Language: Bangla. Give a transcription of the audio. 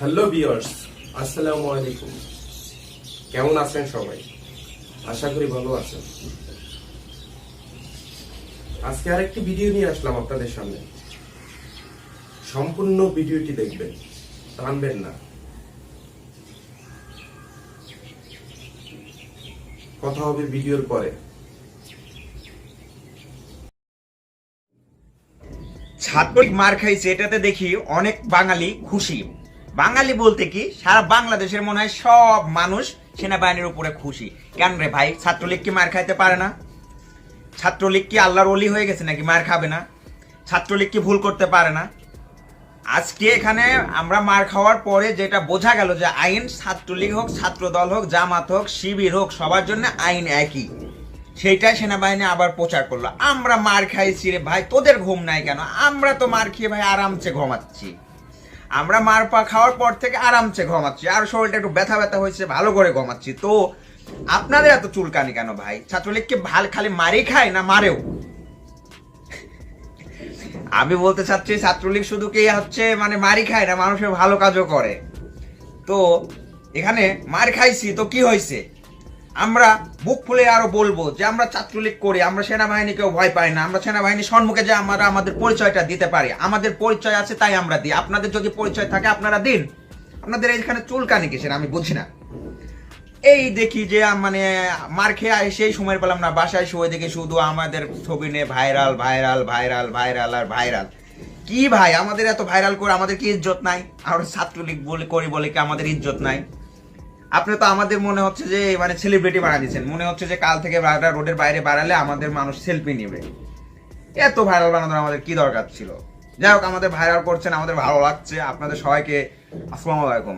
হ্যালো ভিউয়ার্স আসসালামু আলাইকুম কেমন আছেন সবাই? আশা করি ভালো আছেন। আজকে আরেকটি ভিডিও নিয়ে আসলাম আপনাদের সামনে। সম্পূর্ণ ভিডিওটি দেখবেন, টানবেন না। কথা হবে ভিডিওর পরে। ছাত্রিক মার খাইছে, এটাতে দেখি অনেক বাঙালি খুশি। বাঙালি বলতে কি, সারা বাংলাদেশের মনে হয় সব মানুষ সেনাবাহিনীর উপরে খুশি। কেন রে ভাই? ছাত্রলীগ কি মার খাইতে পারে না? ছাত্রলীগ কি আল্লাহর অলি হয়ে গেছে নাকি মার খাবে না? ছাত্রলীগ কি ভুল করতে পারে না? আজকে এখানে আমরা মার খাওয়ার পরে যেটা বোঝা গেল যে আইন ছাত্রলীগ হোক, ছাত্রদল হোক, জামাত হোক, শিবির হোক, সবার জন্য আইন একই। সেইটাই সেনাবাহিনী আবার প্রচার করল। আমরা মার খাইছি রে ভাই, তোদের ঘুম নাই কেন? আমরা তো মার খেয়ে ভাই আরামসে ঘুমাচ্ছি। আমরা মার পা খাওয়ার পর থেকে আরামসে ঘুমাচ্ছি। আর শরীরটা একটু ব্যথা ব্যথা হয়েছে, ভালো করে ঘুমাচ্ছি। তো আপনাদের এত চুলকানি কেন ভাই? ছাত্রলীগকে ভালো খালি মারি খায় না মারেও? আমি বলতে চাচ্ছি, ছাত্রলীগ শুধু কি হচ্ছে মানে মারি খায় না, মানুষের ভালো কাজও করে। তো এখানে মার খাইছি, তো কি হয়েছে? আমরা বুক ফুলে আরও বলব যে আমরা ছাত্রলীগ করি, আমরা সেনাবাহিনীকেও ভয় পাই না, আমরা সেনাবাহিনীর সম্মুখে যে আমরা আমাদের পরিচয়টা দিতে পারি, আমাদের পরিচয় আছে তাই আমরা দিই। আপনাদের যদি পরিচয় থাকে, আপনারা দিন। আপনাদের এখানে চুলকানি কিসের, আমি বুঝি না। এই দেখি যে মানে মার খেয়ে সেই সময় পেলাম না, বাসায় শুয়ে দেখি শুধু আমাদের ছবি নিয়ে ভাইরাল ভাইরাল ভাইরাল ভাইরাল আর ভাইরাল। কি ভাই, আমাদের এত ভাইরাল করে আমাদের কি ইজ্জত নাই? আমরা ছাত্রলীগ বলে করি বলে কি আমাদের ইজ্জত নাই? আপনি তো আমাদের মনে হচ্ছে যে মানে সেলিব্রিটি বানা দিচ্ছেন মনে হচ্ছে যে কাল থেকে বারোটা রোডের বাইরে বাড়ালে আমাদের মানুষ সেলফি নেবে। এত ভাইরাল বানানোর আমাদের কি দরকার ছিল? যাই হোক, আমাদের ভাইরাল করছেন, আমাদের ভালো লাগছে। আপনাদের সবাইকে আসসালামু আলাইকুম।